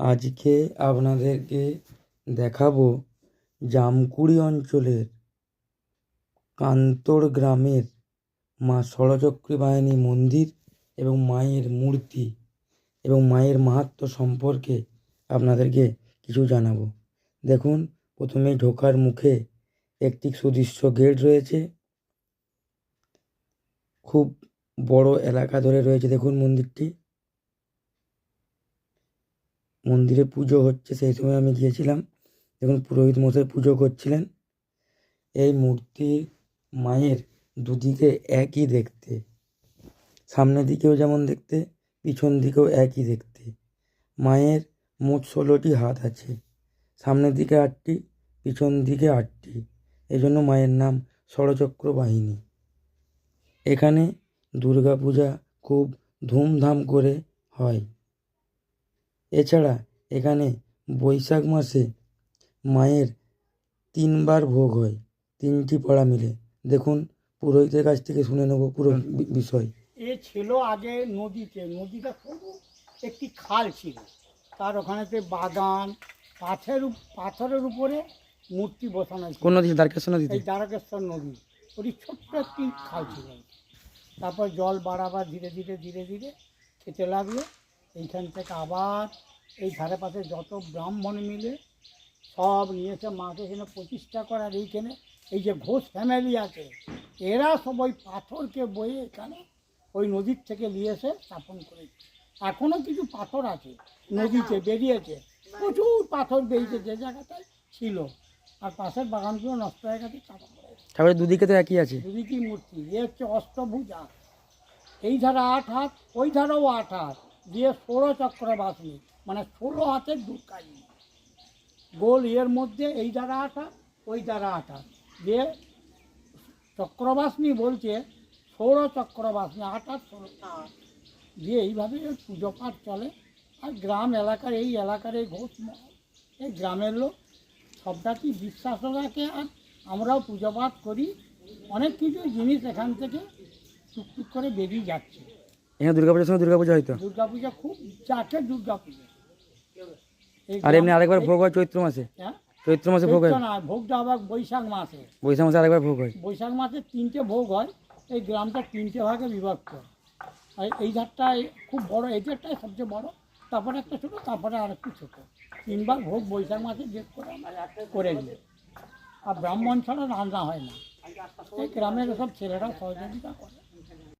আজকে আপনাদেরকে দেখাবো জামকুড়ি অঞ্চলের কান্তর গ্রামের মা ষড়চক্রী বাহিনী মন্দির এবং মায়ের মূর্তি এবং মায়ের মাহাত্ম্য সম্পর্কে আপনাদেরকে কিছু জানাব। দেখুন, প্রথমেই ঢোকার মুখে একটি সুদৃশ্য গেট রয়েছে। খুব বড় এলাকা ধরে রয়েছে, দেখুন মন্দিরটি। মন্দিরে পুজো হচ্ছে, সেই সময় আমি গিয়েছিলাম। দেখুন পুরোহিত মশাই পুজো করছিলেন, এই মূর্তির মায়ের দুদিকে একই দেখতে। সামনের দিকেও যেমন দেখতে, পিছন দিকেও একই দেখতে। মায়ের মোট ষোলোটি হাত আছে। সামনের দিকে আটটি, পিছন দিকে আটটি। এই জন্য মায়ের নাম ষড়চক্র বাহিনী। এখানে দুর্গা পূজা খুব ধুমধাম করে হয়। এছাড়া এখানে বৈশাখ মাসে মায়ের তিনবার ভোগ হয় তিনটি পাড়া মিলে। দেখুন পুরোহিতের কাছ থেকে শুনে নেব পুরো বিষয়। এ ছিল আগে নদীতে নদীটা সরু একটি খাল ছিল। তার ওখানেতে বাগান পাথের পাথরের উপরে মূর্তি বসানো ছিল। কোন নদী দ্বারকেশ্বর নদী এই দ্বারকেশ্বর নদী। ওটি ছোট্ট একটি খাল ছিল। তারপর জল বাড়াবার ধীরে ধীরে ধীরে ধীরে খেতে লাগল। এইখান থেকে আবার এই ধারে পাশে যত ব্রাহ্মণ মিলে সব নিয়েছে। মাকে এখানে প্রতিষ্ঠা করার এইখানে এই যে ঘোষ ফ্যামিলি আছে এরা সব ওই পাথরকে বয়ে এখানে ওই নদীর থেকে নিয়ে এসে স্থাপন করেছে। এখনও কিছু পাথর আছে নদীতে বেরিয়েছে প্রচুর পাথর বেরিয়েছে যে জায়গাটায় ছিল। আর পাশের বাগানগুলো নষ্ট হয়ে গেছে। তারপরে দুদিকে তো একই আছে। দুদিকই মূর্তি এ হচ্ছে অষ্টভুজা। এই ধারা আট হাত ওই ধারাও আট হাত। দিয়ে ষোলো চক্র বাসনি মানে ষোলো হাতের দুর্গাজি গোল ইয়ের মধ্যে এই ধারা আট হাত ওই ধারা আট। হাত দিয়ে চক্রবাসনি বলছে, ষোলো চক্রবাসনি আট হাত ষোলো। দিয়ে এইভাবে পুজো পাঠ চলে। আর গ্রাম এলাকার, এই এলাকার এই ঘোষ এই গ্রামের লোক সবটাকে বিশ্বাস রাখে আর আমরাও পুজো পাঠ করি। অনেক কিছু জিনিস এখান থেকে টুকটুক করে বেরিয়ে যাচ্ছে। এখানে দুর্গাপূজার সময় দুর্গাপূজা হয়তো দুর্গা পূজা খুব চাটে দুর্গা পূজা এই আর এমনি আরেকবার ভোগ হয় চৈত্র মাসে? হ্যাঁ? চৈত্র মাসে ভোগ হয়? না, ভোগটা আবার বৈশাখ মাসে। বৈশাখ মাসে আরেকবার ভোগ হয়? বৈশাখ মাসে তিনটে ভোগ হয় এই গ্রামটা তিনটে ভাগে বিভক্ত। আর এই ধারটা খুব বড় এই ধারটাই সবচেয়ে বড় তারপরে একটা ছোটো তারপরে আর একটু ছোটো। তিনবার ভোগ বৈশাখ মাসে যে করে আমরা করে দিই আর ব্রাহ্মণ ছাড়া রান্না হয় না। এই গ্রামের সব ছেলেরা সহযোগিতা করে।